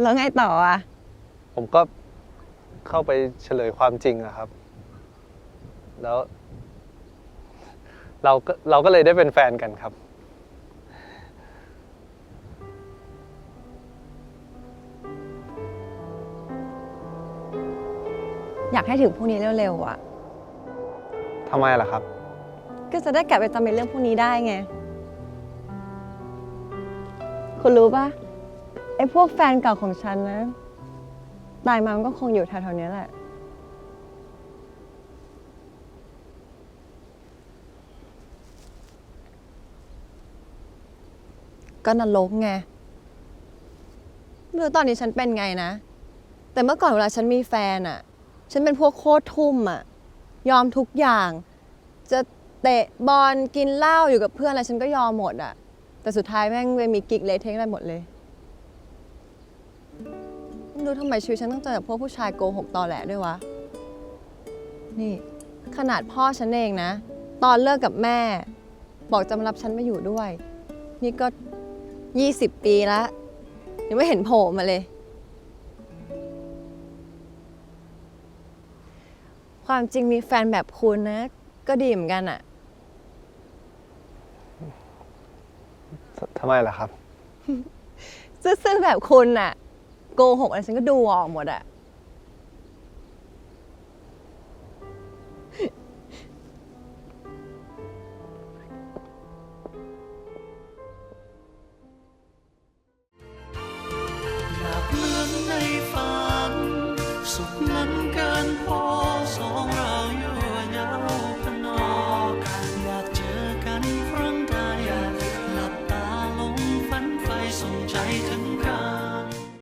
แล้วไงต่ออะ ผมก็เข้าไปเฉลยความจริงอะครับ แล้ว เราก็เราก็เลยได้เป็นแฟนกันครับ อยากให้ถึงพวกนี้เร็วๆอะ ทำไมล่ะครับ ก็จะได้กลับไปจำเป็นเรื่องพวกนี้ได้ไง คุณรู้ปะไอ้พวกแฟนเก่าของฉันนะ ตายมามันก็คงอยู่แถวๆเนี้ยแหละ ก็นรกไงไม่รู้ตอนนี้ฉันเป็นไงนะ แต่เมื่อก่อนเวลาฉันมีแฟนอะฉันเป็นพวกโคตรทุ่มอะยอมทุกอย่าง จะเตะบอลกินเหล้าอยู่กับเพื่อนอะไรฉันก็ยอมหมดอะ แต่สุดท้ายแม่งไปมีกิ๊กเละเทะอะไรหมดเลยไม่รู้ทำไมชีวิตฉันต้องเจอกับพวกผู้ชายโกหกตอแหลด้วยวะ นี่ ขนาดพ่อฉันเองนะ ตอนเลิกกับแม่ บอกจะมารับฉันมาอยู่ด้วย นี่ก็ 20 ปีแล้วยังไม่เห็นโผล่มาเลย ความจริงมีแฟนแบบคุณนะ ก็ดีเหมือนกันอะ ทำไมล่ะครับ ซื่อๆแบบคุณอะโกหกอะไรฉันก็ดูออกหมดอะ